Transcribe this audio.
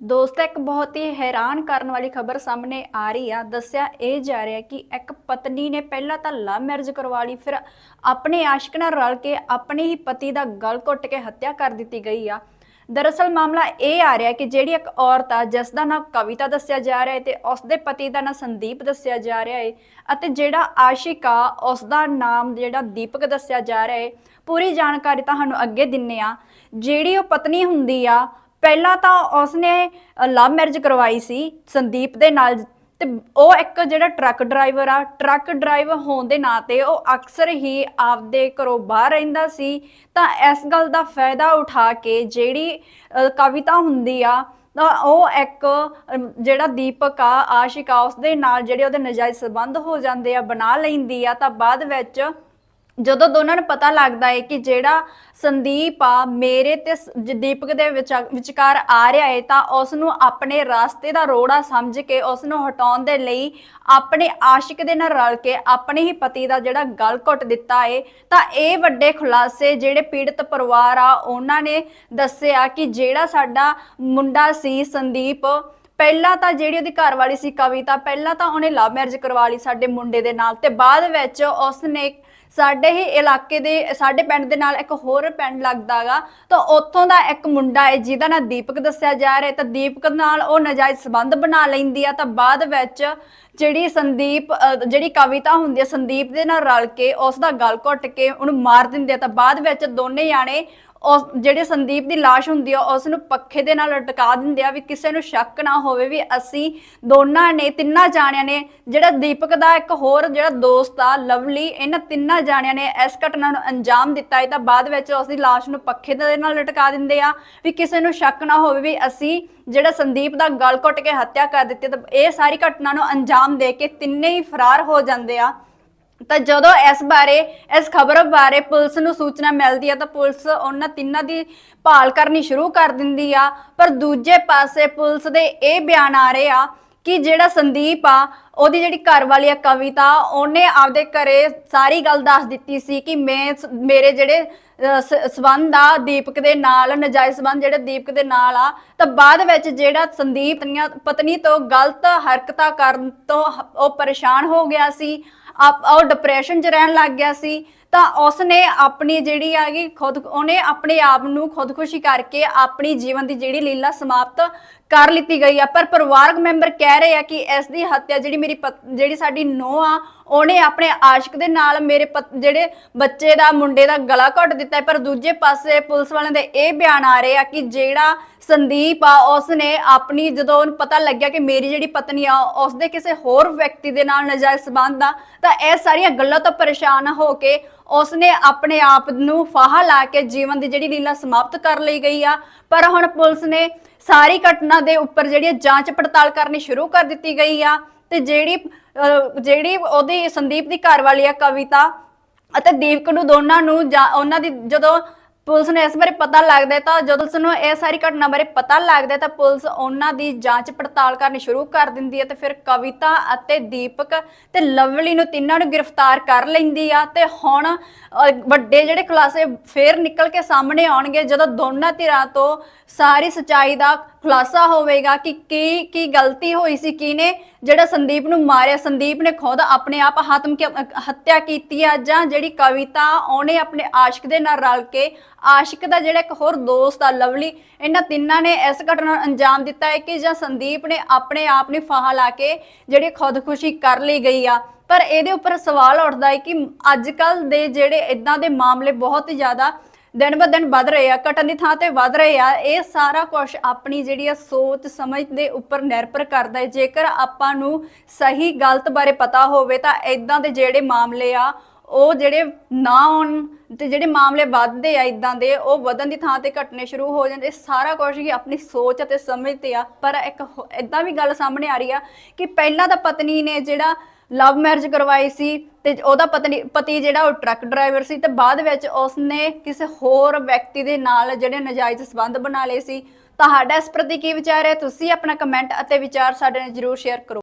ਦੋਸਤ, ਇੱਕ ਬਹੁਤ ਹੀ ਹੈਰਾਨ ਕਰਨ ਵਾਲੀ ਖਬਰ ਸਾਹਮਣੇ ਆ ਰਹੀ ਆ। ਦੱਸਿਆ ਇਹ ਜਾ ਰਿਹਾ ਕਿ ਇੱਕ ਪਤਨੀ ਨੇ ਪਹਿਲਾਂ ਤਾਂ ਲਵ ਮੈਰਿਜ ਕਰਵਾ ਲਈ, ਫਿਰ ਆਪਣੇ ਆਸ਼ਿਕ ਨਾਲ ਰਲ ਕੇ ਆਪਣੇ ਹੀ ਪਤੀ ਦਾ ਗਲ ਘੁੱਟ ਕੇ ਹੱਤਿਆ ਕਰ ਦਿੱਤੀ ਗਈ ਆ। ਦਰਅਸਲ ਮਾਮਲਾ ਇਹ ਆ ਰਿਹਾ ਕਿ ਜਿਹੜੀ ਇੱਕ ਔਰਤ ਆ, ਜਿਸ ਦਾ ਨਾਮ ਕਵਿਤਾ ਦੱਸਿਆ ਜਾ ਰਿਹਾ ਹੈ ਤੇ ਉਸ ਦੇ ਪਤੀ ਦਾ ਨਾਮ ਸੰਦੀਪ ਦੱਸਿਆ ਜਾ ਰਿਹਾ ਹੈ ਅਤੇ ਜਿਹੜਾ ਆਸ਼ਿਕ ਆ, ਉਸ ਦਾ ਨਾਮ ਜਿਹੜਾ ਦੀਪਕ ਦੱਸਿਆ ਜਾ ਰਿਹਾ ਹੈ, ਪੂਰੀ ਜਾਣਕਾਰੀ ਤੁਹਾਨੂੰ ਅੱਗੇ ਦਿੰਨੇ ਆ। ਜਿਹੜੀ ਉਹ ਪਤਨੀ ਹੁੰਦੀ ਆ ਪਹਿਲਾਂ ਤਾਂ ਉਸਨੇ ਲਵ ਮੈਰਿਜ ਕਰਵਾਈ ਸੀ ਸੰਦੀਪ ਦੇ ਨਾਲ ਤੇ ਉਹ ਇੱਕ ਜਿਹੜਾ ਟਰੱਕ ਡਰਾਈਵਰ ਆ ਟਰੱਕ ਡਰਾਈਵਰ ਹੋਣ ਦੇ ਨਾਤੇ ਉਹ ਅਕਸਰ ਹੀ ਆਪਦੇ ਘਰੋਂ ਬਾਹਰ ਰਹਿੰਦਾ ਸੀ। ਤਾਂ ਇਸ ਗੱਲ ਦਾ ਫਾਇਦਾ ਉਠਾ ਕੇ ਜਿਹੜੀ ਕਵਿਤਾ ਹੁੰਦੀ ਆ, ਤਾਂ ਉਹ ਇੱਕ ਜਿਹੜਾ ਦੀਪਕ ਆ, ਆਸ਼ਿਕ ਆ ਉਸ ਦੇ ਨਾਲ ਜਿਹੜੇ ਉਹਦੇ ਨਜਾਇਜ਼ ਸੰਬੰਧ ਹੋ ਜਾਂਦੇ ਆ, ਬਣਾ ਲੈਂਦੀ ਆ, ਤਾਂ ਬਾਅਦ ਵਿੱਚ ਜਦੋਂ ਦੋਨਾਂ ਨੂੰ ਪਤਾ ਲੱਗਦਾ ਹੈ ਕਿ ਜਿਹੜਾ ਸੰਦੀਪ ਆ, ਮੇਰੇ ਤੇ ਸ- ਜ- ਦੀਪਕ ਦੇ ਵਿਚਾ- ਵਿਚਕਾਰ ਆ ਰਿਹਾ ਹੈ, ਤਾਂ ਉਸ ਨੂੰ ਆਪਣੇ ਰਾਸਤੇ ਦਾ ਰੋੜਾ ਸਮਝ ਕੇ ਉਸ ਨੂੰ ਹਟਾਉਣ ਦੇ ਲਈ ਆਪਣੇ ਆਸ਼ਿਕ ਦੇ ਨਾਲ ਰਲ ਕੇ ਆਪਣੇ ਹੀ ਪਤੀ ਦਾ ਜਿਹੜਾ ਗਲ ਘੁੱਟ ਦਿੱਤਾ ਹੈ, ਤਾਂ ਇਹ ਵੱਡੇ ਖੁਲਾਸੇ ਜਿਹੜੇ ਪੀੜਤ ਪਰਿਵਾਰ ਆ, ਉਹਨਾਂ ਨੇ ਦੱਸਿਆ ਕਿ ਜਿਹੜਾ ਸਾਡਾ ਮੁੰਡਾ ਸੀ ਸੰਦੀਪ ਪਹਿਲਾਂ ਤਾਂ ਜਿਹੜੀ ਉਹਦੀ ਘਰ ਵਾਲੀ ਸੀ ਕਵਿਤਾ, ਪਹਿਲਾਂ ਤਾਂ ਉਹਨੇ ਲਵ ਮੈਰਿਜ ਕਰਵਾ ਲਈ ਸਾਡੇ ਮੁੰਡੇ ਦੇ ਨਾਲ ਤੇ ਬਾਅਦ ਵਿੱਚ ਉਸਨੇ ਸਾਡੇ ਹੀ ਇਲਾਕੇ ਦੇ, ਸਾਡੇ ਪਿੰਡ ਦੇ ਨਾਲ ਇੱਕ ਹੋਰ ਪਿੰਡ ਲੱਗਦਾਗਾ ਤਾਂ ਉੱਥੋਂ ਦਾ ਇੱਕ ਮੁੰਡਾ ਹੈ ਜਿਹਦਾ ਨਾਂ ਦੀਪਕ ਦੱਸਿਆ ਜਾ ਰਿਹਾ ਤਾਂ ਦੀਪਕ ਨਾਲ ਉਹ ਨਜਾਇਜ਼ ਸੰਬੰਧ ਬਣਾ ਲੈਂਦੀ ਆ। ਤਾਂ ਬਾਅਦ ਵਿੱਚ ਜਿਹੜੀ ਸੰਦੀਪ ਜਿਹੜੀ ਕਵਿਤਾ ਹੁੰਦੀ ਹੈ ਸੰਦੀਪ ਦੇ ਨਾਲ ਰਲ ਕੇ ਉਸ ਦਾ ਗਲ ਘੁੱਟ ਕੇ ਉਹਨੂੰ ਮਾਰ ਦਿੰਦੇ ਆ। ਤਾਂ ਬਾਅਦ ਵਿੱਚ ਦੋਨੇ ਜਾਣੇ ਉਸ ਜਿਹੜੇ ਸੰਦੀਪ ਦੀ লাশ ਹੁੰਦੀ ਆ ਉਸ ਨੂੰ ਪੱਖੇ ਦੇ ਨਾਲ ਲਟਕਾ ਦਿੰਦੇ ਆ ਵੀ ਕਿਸੇ ਨੂੰ ਸ਼ੱਕ ਨਾ ਹੋਵੇ ਵੀ ਅਸੀਂ ਦੋਨਾਂ ਨੇ ਤਿੰਨਾਂ ਜਾਣਿਆਂ ਨੇ ਜਿਹੜਾ ਦੀਪਕ ਦਾ ਇੱਕ ਹੋਰ ਜਿਹੜਾ ਦੋਸਤ ਆ ਲਵਲੀ ਇਹਨਾਂ ਤਿੰਨਾਂ ਜਾਣਿਆਂ ਨੇ ਇਸ ਘਟਨਾ ਨੂੰ ਅੰਜਾਮ ਦਿੱਤਾ ਹੈ ਤਾਂ ਬਾਅਦ ਵਿੱਚ ਉਸ ਦੀ লাশ ਨੂੰ ਪੱਖੇ ਦੇ ਨਾਲ ਲਟਕਾ ਦਿੰਦੇ ਆ ਵੀ ਕਿਸੇ ਨੂੰ ਸ਼ੱਕ ਨਾ ਹੋਵੇ ਵੀ ਅਸੀਂ ਜਿਹੜਾ ਸੰਦੀਪ ਦਾ ਗਲ ਘੁੱਟ ਕੇ ਹੱਤਿਆ ਕਰ ਦਿੱਤੀ ਤਾਂ ਇਹ ਸਾਰੀ ਘਟਨਾ ਨੂੰ ਅੰਜਾਮ ਦੇ ਕੇ ਤਿੰਨੇ ਹੀ ਫਰਾਰ ਹੋ ਜਾਂਦੇ ਆ ਤਾਂ ਜਦੋਂ ਇਸ ਬਾਰੇ ਇਸ ਖਬਰ ਬਾਰੇ ਪੁਲਿਸ ਨੂੰ ਸੂਚਨਾ ਮਿਲਦੀ ਆ ਤਾਂ ਪੁਲਿਸ ਉਹਨਾਂ ਤਿੰਨਾਂ ਦੀ ਭਾਲ ਕਰਨੀ ਸ਼ੁਰੂ ਕਰ ਦਿੰਦੀ ਆ। ਪਰ ਦੂਜੇ ਪਾਸੇ ਪੁਲਿਸ ਦੇ ਇਹ ਬਿਆਨ ਆ ਰਹੇ ਆ ਕਿ ਜਿਹੜਾ ਸੰਦੀਪ ਆ ਉਹਦੀ ਜਿਹੜੀ ਘਰ ਵਾਲੀ ਆ ਕਵਿਤਾ ਉਹਨੇ ਆਪਦੇ ਘਰੇ ਸਾਰੀ ਗੱਲ ਦੱਸ ਦਿੱਤੀ ਸੀ ਕਿ ਮੈਂ ਮੇਰੇ ਜਿਹੜੇ ਅ, ਸਬੰਧ ਆ ਦੀਪਕ ਦੇ ਨਾਲ ਨਜਾਇਜ਼ ਸਬੰਧ ਜਿਹੜੇ ਦੀਪਕ ਦੇ ਨਾਲ ਆ ਤਾਂ ਬਾਅਦ ਵਿੱਚ ਜਿਹੜਾ ਸੰਦੀਪ ਦੀਆਂ ਪਤਨੀ ਤੋਂ ਗਲਤ ਹਰਕਤਾਂ ਕਰਨ ਤੋਂ ਉਹ ਪਰੇਸ਼ਾਨ ਹੋ ਗਿਆ ਸੀ। ਆਪ ਉਹ ਡਿਪਰੈਸ਼ਨ 'ਚ ਰਹਿਣ ਲੱਗ ਗਿਆ ਸੀ। ਤਾਂ ਉਸਨੇ ਆਪਣੀ ਜਿਹੜੀ ਹੈਗੀ ਖੁਦ, ਉਹਨੇ ਆਪਣੇ ਆਪ ਨੂੰ ਖੁਦਕੁਸ਼ੀ ਕਰਕੇ ਆਪਣੀ ਜੀਵਨ ਦੀ ਜਿਹੜੀ ਲੀਲਾ ਸਮਾਪਤ ਕਰ ਲਿੱਤੀ ਗਈ ਆ। ਪਰ ਪਰਿਵਾਰਕ ਮੈਂਬਰ ਕਹਿ ਰਹੇ ਆ ਕਿ ਇਸ ਦੀ ਹੱਤਿਆ ਜਿਹੜੀ ਮੇਰੀ ਜਿਹੜੀ ਸਾਡੀ ਨੂੰਹ ਆ, ਉਹਨੇ ਆਪਣੇ ਆਸ਼ਿਕ ਦੇ ਨਾਲ ਮੇਰੇ ਜਿਹੜੇ ਬੱਚੇ ਦਾ, ਮੁੰਡੇ ਦਾ ਗਲਾ ਘੁੱਟ ਦਿੱਤਾ ਪਰ ਦੂਜੇ ਪਾਸੇ ਪੁਲਿਸ ਵਾਲਿਆਂ ਦੇ ਇਹ ਬਿਆਨ ਆ ਰਹੇ ਆ ਕਿ ਜਿਹੜਾ ਸੰਦੀਪ ਆ, ਉਸਨੇ ਆਪਣੀ, ਜਦੋਂ ਉਹਨੂੰ ਪਤਾ ਲੱਗਿਆ ਕਿ ਮੇਰੀ ਜਿਹੜੀ ਪਤਨੀ ਆ, ਉਸਦੇ ਕਿਸੇ ਹੋਰ ਵਿਅਕਤੀ ਦੇ ਨਾਲ ਨਜਾਇਜ਼ ਸੰਬੰਧ ਆ, ਤਾਂ ਇਹ ਸਾਰੀਆਂ ਗੱਲਾਂ ਤੋਂ ਪਰੇਸ਼ਾਨ ਹੋ ਕੇ ਉਸਨੇ ਆਪਣੇ ਆਪ ਨੂੰ ਫਾਹਾ ਲਾ ਕੇ ਜੀਵਨ ਦੀ ਜਿਹੜੀ ਲੀਲਾ ਸਮਾਪਤ ਕਰ ਲਈ ਗਈ ਆ। ਪਰ ਹੁਣ ਪੁਲਿਸ ਨੇ ਸਾਰੀ ਘਟਨਾ ਦੇ ਉੱਪਰ ਜਿਹੜੀ ਜਾਂਚ ਪੜਤਾਲ ਕਰਨੀ ਸ਼ੁਰੂ ਕਰ ਦਿੱਤੀ ਗਈ ਆ ਤੇ ਜਿਹੜੀ ਅਹ, ਜਿਹੜੀ ਉਹਦੀ ਸੰਦੀਪ ਦੀ ਘਰ ਵਾਲੀ ਆ ਕਵਿਤਾ ਅਤੇ ਦੀਪਕ ਨੂੰ ਦੋਨਾਂ ਨੂੰ ਜਾਂ ਉਹਨਾਂ ਦੀ ਜਦੋਂ ਪੁਲਿਸ ਨੂੰ ਇਸ ਬਾਰੇ ਪਤਾ ਲੱਗਦਾ ਹੈ ਤਾਂ ਜਦੋਂ ਉਸ ਨੂੰ ਇਹ ਸਾਰੀ ਘਟਨਾ ਬਾਰੇ ਪਤਾ ਲੱਗਦਾ ਹੈ ਤਾਂ ਪੁਲਿਸ ਉਹਨਾਂ ਦੀ ਜਾਂਚ ਪੜਤਾਲ ਕਰਨੀ ਸ਼ੁਰੂ ਕਰ ਦਿੰਦੀ ਹੈ ਤੇ ਫਿਰ ਕਵਿਤਾ ਅਤੇ ਦੀਪਕ ਤੇ ਲਵਲੀ ਨੂੰ ਤਿੰਨਾਂ ਨੂੰ ਗ੍ਰਿਫਤਾਰ ਕਰ ਲੈਂਦੀ ਆ ਤੇ ਹੁਣ ਵੱਡੇ ਜਿਹੜੇ ਖੁਲਾਸੇ ਫੇਰ ਨਿਕਲ ਕੇ ਸਾਹਮਣੇ ਆਉਣਗੇ ਜਦੋਂ ਦੋਨਾਂ ਧਿਰਾਂ ਤੋਂ ਸਾਰੀ ਸਚਾਈ ਦਾ ਖੁਲਾਸਾ ਹੋਵੇਗਾ ਕਿ ਕੀ ਕੀ ਗਲਤੀ ਹੋਈ ਸੀ ਕਿਨੇ ਜਿਹੜਾ ਸੰਦੀਪ ਨੂੰ ਮਾਰਿਆ, ਸੰਦੀਪ ਨੇ ਖੁਦ ਆਪਣੇ ਆਪ ਆਤਮ ਕੀ, ਹੱਤਿਆ ਕੀਤੀ ਆ, ਜਾਂ ਜਿਹੜੀ ਕਵਿਤਾ ਉਹਨੇ ਆਪਣੇ ਆਸ਼ਿਕ ਦੇ ਨਾਲ ਰਲ ਕੇ, ਆਸ਼ਿਕ ਦਾ ਜਿਹੜਾ ਇੱਕ ਹੋਰ ਦੋਸਤ ਆ, ਲਵਲੀ, ਇਹਨਾਂ ਤਿੰਨਾਂ ਨੇ ਇਸ ਘਟਨਾ ਨੂੰ ਅੰਜਾਮ ਦਿੱਤਾ ਹੈ ਕਿ ਜਾਂ ਸੰਦੀਪ ਨੇ ਆਪਣੇ ਆਪ ਨੇ ਫਾਹਾ ਲਾ ਕੇ ਜਿਹੜੀ ਖੁਦਕੁਸ਼ੀ ਕਰ ਲਈ ਗਈ ਆ। ਪਰ ਇਹਦੇ ਉੱਪਰ ਸਵਾਲ ਉੱਠਦਾ ਹੈ ਕਿ ਅੱਜ ਕੱਲ ਦੇ ਜਿਹੜੇ ਇਦਾਂ ਦੇ ਮਾਮਲੇ ਬਹੁਤ ਜ਼ਿਆਦਾ ਦਿਨ ਬ ਦਿਨ ਵੱਧ ਰਹੇ ਆ ਘਟਣ ਦੀ ਥਾਂ ਤੇ ਵੱਧ ਰਹੇ ਆ, ਇਹ ਸਾਰਾ ਕੁਝ ਆਪਣੀ ਜਿਹੜੀ ਆ ਸੋਚ ਸਮਝ ਦੇ ਉੱਪਰ ਨਿਰਭਰ ਕਰਦਾ ਹੈ। ਜੇਕਰ ਆਪਾਂ ਨੂੰ ਸਹੀ ਗਲਤ ਬਾਰੇ ਪਤਾ ਹੋਵੇ ਤਾਂ ਇਦਾਂ ਦੇ ਜਿਹੜੇ ਮਾਮਲੇ ਆ, ਉਹ ਜਿਹੜੇ ਨਾ ਹੋਣ ਤੇ ਜਿਹੜੇ ਮਾਮਲੇ ਵੱਧਦੇ ਆ ਇਦਾਂ ਦੇ, ਉਹ ਵਧਣ ਦੀ ਥਾਂ ਤੇ ਘਟਨੇ ਸ਼ੁਰੂ ਹੋ ਜਾਂਦੇ। ਇਹ ਸਾਰਾ ਕੁਝ ਹੀ ਆਪਣੀ ਸੋਚ ਅਤੇ ਸਮਝ ਤੇ ਆ। ਪਰ ਇੱਕ ਇਦਾਂ ਵੀ ਗੱਲ ਸਾਹਮਣੇ ਆ ਰਹੀ ਆ ਕਿ ਪਹਿਲਾਂ ਤਾਂ ਪਤਨੀ ਨੇ ਜਿਹੜਾ ਲਵ ਮੈਰਿਜ ਕਰਵਾਈ ਸੀ ਤੇ ਉਹਦਾ ਪਤਨੀ, ਪਤੀ ਜਿਹੜਾ ਉਹ ਟਰੱਕ ਡਰਾਈਵਰ ਸੀ ਤੇ ਬਾਅਦ ਵਿੱਚ ਉਸਨੇ ਕਿਸੇ ਹੋਰ ਵਿਅਕਤੀ ਦੇ ਨਾਲ ਜਿਹੜੇ ਨਜਾਇਜ਼ ਸੰਬੰਧ ਬਣਾ ਲਏ ਸੀ। ਤੁਹਾਡਾ ਇਸ ਪ੍ਰਤੀ ਕੀ ਵਿਚਾਰ ਹੈ? ਤੁਸੀਂ ਆਪਣਾ ਕਮੈਂਟ ਅਤੇ ਵਿਚਾਰ ਸਾਡੇ ਨਾਲ ਜਰੂਰ ਸ਼ੇਅਰ ਕਰੋ।